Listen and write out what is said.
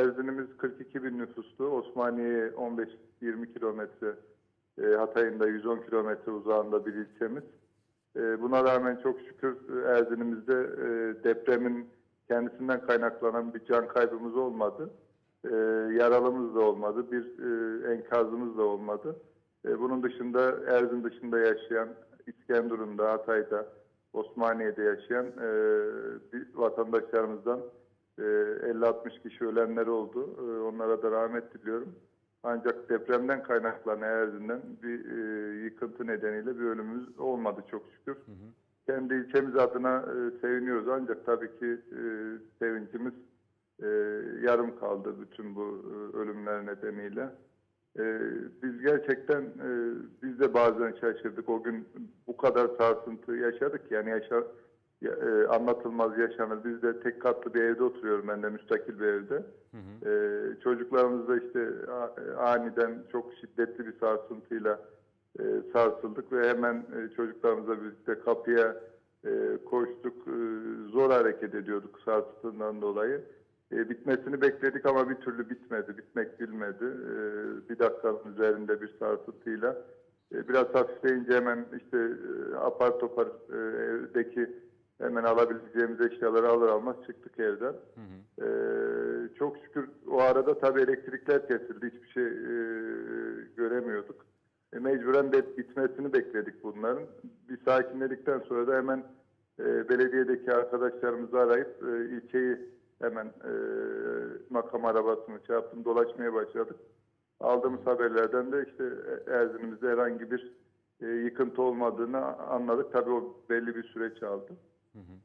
Erzinimiz 42 bin nüfuslu, Osmaniye 15-20 kilometre, e, Hatay'ın da 110 kilometre uzağında bir ilçemiz. E, buna rağmen çok şükür e, Erzinimiz'de depremin kendisinden kaynaklanan bir can kaybımız olmadı. Yaralımız da olmadı, bir enkazımız da olmadı. Bunun dışında Erzin dışında yaşayan, İskenderun'da, Hatay'da, Osmaniye'de yaşayan bir vatandaşlarımızdan e, 50-60 kişi ölenler oldu. E, onlara da rahmet diliyorum. Ancak depremden kaynaklanan Erzin'den bir e, yıkıntı nedeniyle bir ölümümüz olmadı çok şükür. Kendi ilçemiz adına e, seviniyoruz ancak tabii ki e, sevincimiz e, yarım kaldı bütün bu e, ölümler nedeniyle. E, biz gerçekten e, biz de bazen şaşırdık. O gün bu kadar sarsıntı yaşadık yani yaşa, ya- e, anlatılmaz yaşanır. Biz de tek katlı bir evde oturuyorum ben de müstakil bir evde. E, çocuklarımız da işte a- aniden çok şiddetli bir sarsıntıyla e, sarsıldık ve hemen e, çocuklarımızla birlikte kapıya e, koştuk. E, zor hareket ediyorduk sarsıntından dolayı. E, bitmesini bekledik ama bir türlü bitmedi. Bitmek bilmedi. E, bir dakikanın üzerinde bir sarsıntıyla. E, biraz hafifleyince hemen işte e, apar topar e, evdeki hemen alabileceğimiz eşyaları alır almaz çıktık evden. E, çok şükür o arada tabii elektrikler kesildi. Hiçbir şey e, göremiyorduk. E, mecburen de bitmesini bekledik bunların. Bir sakinledikten sonra da hemen e, belediyedeki arkadaşlarımızı arayıp e, ilçeyi hemen e, makam arabasını şey yaptım dolaşmaya başladık. Aldığımız haberlerden de işte Erzinimizde herhangi bir e, yıkıntı olmadığını anladık. Tabii o belli bir süreç aldı. Mm-hmm.